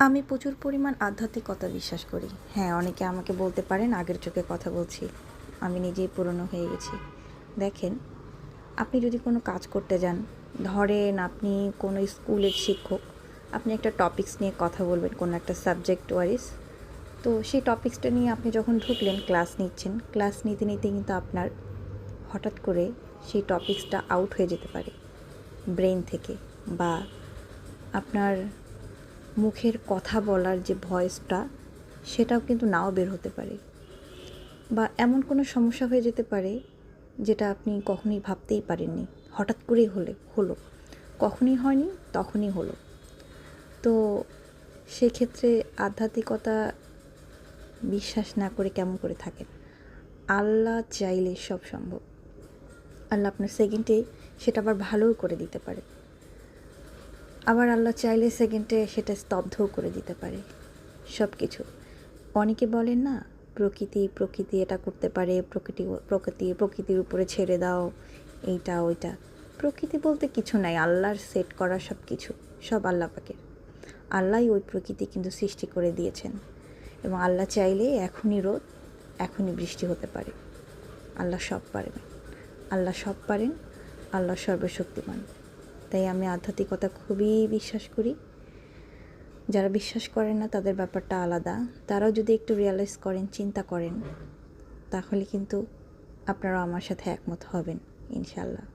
আমি প্রচুর পরিমাণ আধ্যাত্মিকতা বিশ্বাস করি। হ্যাঁ অনেকে আমাকে বলতে পারেন, আগের চোখে কথা বলছি, আমি নিজেই পুরনো হয়ে গেছি। দেখেন, আপনি যদি কোনো কাজ করতে যান, ধরেন আপনি কোনো স্কুলের শিক্ষক, আপনি একটা টপিকস নিয়ে কথা বলবেন, কোনো একটা সাবজেক্ট ওয়াইজ তো সেই টপিক্সটা নিয়ে আপনি যখন ঢুকলেন ক্লাস নিচ্ছেন ক্লাস নিতে নিতে কিন্তু আপনার হঠাৎ করে সেই টপিক্সটা আউট হয়ে যেতে পারে। ব্রেন থেকে বা আপনার মুখের কথা বলার যে ভয়েসটা, সেটাও কিন্তু নাও বের হতে পারে। বা এমন কোনো সমস্যা হয়ে যেতে পারে, যেটা আপনি কখনোই ভাবতেই পারেননি। হঠাৎ করেই হলে, হলো। কখনই হয়নি, তখনই হলো। তো সেক্ষেত্রে আধ্যাত্মিকতা বিশ্বাস না করে কেমন করে থাকেন? আল্লাহ চাইলে সব সম্ভব। আল্লাহ আপনার সেকেন্ডে সেটা আবার ভালোও করে দিতে পারে। আবার আল্লাহ চাইলে সেকেন্ডে সেটা স্তব্ধও করে দিতে পারে। সব কিছু অনেকে বলেন না, প্রকৃতি প্রকৃতি এটা করতে পারে, প্রকৃতি প্রকৃতি, প্রকৃতির উপরে ছেড়ে দাও, এইটা, ওইটা। প্রকৃতি বলতে কিছু নাই, আল্লাহর সেট করা সব কিছু সব আল্লাহ পাকের। আল্লাহই ওই প্রকৃতি কিন্তু সৃষ্টি করে দিয়েছেন। এবং আল্লাহ চাইলে এখনই রোদ, এখনই বৃষ্টি হতে পারে। আল্লাহ সব পারেন আল্লাহ সব পারেন, আল্লাহ সর্বশক্তিমান। তাই আমি আধ্যাত্মিকতা খুবই বিশ্বাস করি। যারা বিশ্বাস করেন না, তাদের ব্যাপারটা আলাদা। তারাও যদি একটু রিয়ালাইজ করেন, চিন্তা করেন, তাহলে কিন্তু আপনারাও আমার সাথে একমত হবেন ইনশাল্লাহ